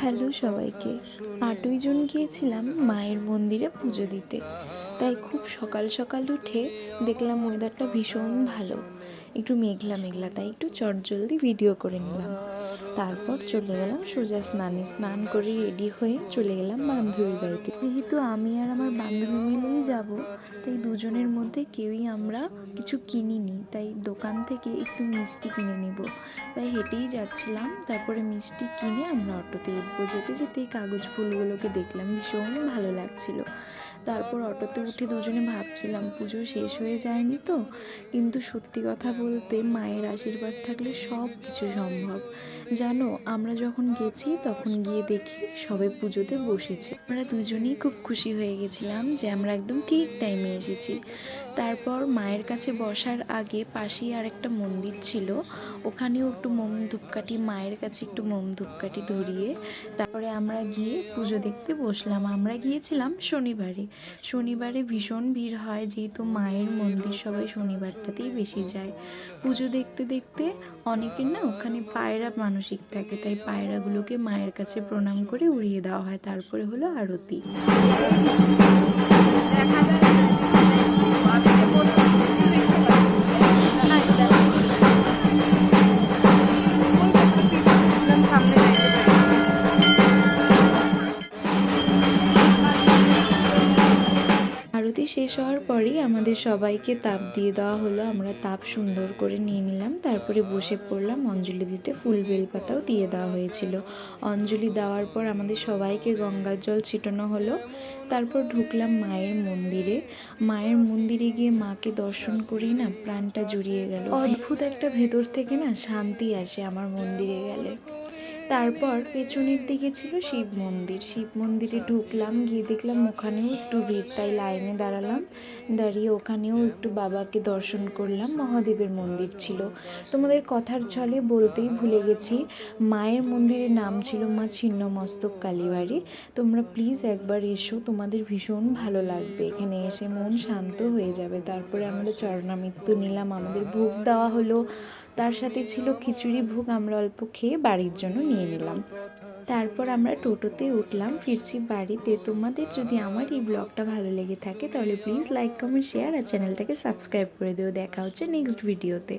Hello সবাইকে। আটই June গিয়েছিলাম মায়ের মন্দিরে পুজো দিতে। তাই খুব সকাল সকাল উঠে দেখলাম ওয়েদারটা ভীষণ ভালো। একটু মেঘলা মেঘলা, তাই একটু চটজলদি ভিডিও করে নিলাম। তারপর চলে গেলাম সোজা স্নানে, স্নান করে রেডি হয়ে চলে গেলাম বান্ধবীর বাড়িতে। যেহেতু আমি আর আমার বান্ধবী মিলেই যাব, তাই দুজনের মধ্যে কেউই আমরা কিছু কিনিনি, তাই দোকান থেকে একটু মিষ্টি কিনে নিব। তাই হেঁটেই যাচ্ছিলাম, তারপরে মিষ্টি কিনে আমরা অটোতে উঠবো। যেতে যেতে কাগজ ফুলগুলোকে দেখলাম, ভীষণ ভালো লাগছিল। তারপর অটোতে উঠে দুজনে ভাবছিলাম, পুজো শেষ হয়ে যায়নি তো, কিন্তু সত্যি কথা বলতে মায়ের আশীর্বাদ থাকলে সব কিছু সম্ভব। জানো, আমরা যখন গেছি তখন গিয়ে দেখি সবে পুজোতে বসেছে। আমরা দুজনেই খুব খুশি হয়ে গেছিলাম যে আমরা একদম ঠিক টাইমে এসেছি। তারপর মায়ের কাছে বসার আগে পাশেই আর একটা মন্দির ছিল। ওখানেও একটু মোম ধূপকাঠি, মায়ের কাছে একটু মোম ধূপকাঠি ধরিয়ে তারপরে আমরা গিয়ে পুজো দেখতে বসলাম। আমরা গিয়েছিলাম শনিবারে। শনিবারে ভীষণ ভিড় হয়, যেহেতু মায়ের মন্দির সবাই শনিবারটাতেই বেশি যায়। পুজো দেখতে দেখতে অনেকের না ওখানে পায়রা মানসিক থাকে, তাই পায়রাগুলোকে মায়ের কাছে প্রণাম করে উড়িয়ে দেওয়া হয়। তারপরে হলো আরতি। আরতি শেষ হওয়ার পরেই আমাদের সবাইকে তাপ দিয়ে দেওয়া হলো। আমরা তাপ সুন্দর করে নিয়ে নিলাম। তারপরে বসে পড়লাম। অঞ্জলি দিতে ফুল বেলপাতাও দিয়ে দেওয়া হয়েছিল। অঞ্জলি দেওয়ার পর আমাদের সবাইকে গঙ্গার জল ছিটানো হলো। তারপর ঢুকলাম মায়ের মন্দিরে। মায়ের মন্দিরে গিয়ে মাকে দর্শন করেই না প্রাণটা জুড়িয়ে গেল। অদ্ভুত একটা ভেতর থেকে না শান্তি আসে আমার মন্দিরে গেলে। তারপর পেছনের দিকে ছিল শিব মন্দির। শিব মন্দিরে ঢুকলাম, গিয়ে দেখলাম ওখানেও একটু ভিড়, তাই লাইনে দাঁড়ালাম। দাঁড়িয়ে ওখানেও একটু বাবাকে দর্শন করলাম, মহাদেবের মন্দির ছিল। তোমাদের কথার ছলে বলতেই ভুলে গেছি, মায়ের মন্দিরের নাম ছিল মা ছিন্নমস্তক কালীবাড়ি। তোমরা প্লিজ একবার এসো, তোমাদের ভীষণ ভালো লাগবে। এখানে এসে মন শান্ত হয়ে যাবে। তারপরে আমরা চরণামৃত্যু নিলাম, আমাদের ভোগ দেওয়া হলো। তার সাথে ছিল খিচুড়ি ভোগ আমরা অল্প খেয়ে বাড়ির জন্য নিয়ে নিলাম। তারপর আমরা টোটোতে উঠলাম, ফিরছি বাড়িতে। তোমাদের যদি আমার এই ব্লগটা ভালো লেগে থাকে, তাহলে প্লিজ লাইক কমেন্ট শেয়ার আর চ্যানেলটাকে সাবস্ক্রাইব করে দিও। দেখা হচ্ছে নেক্সট ভিডিওতে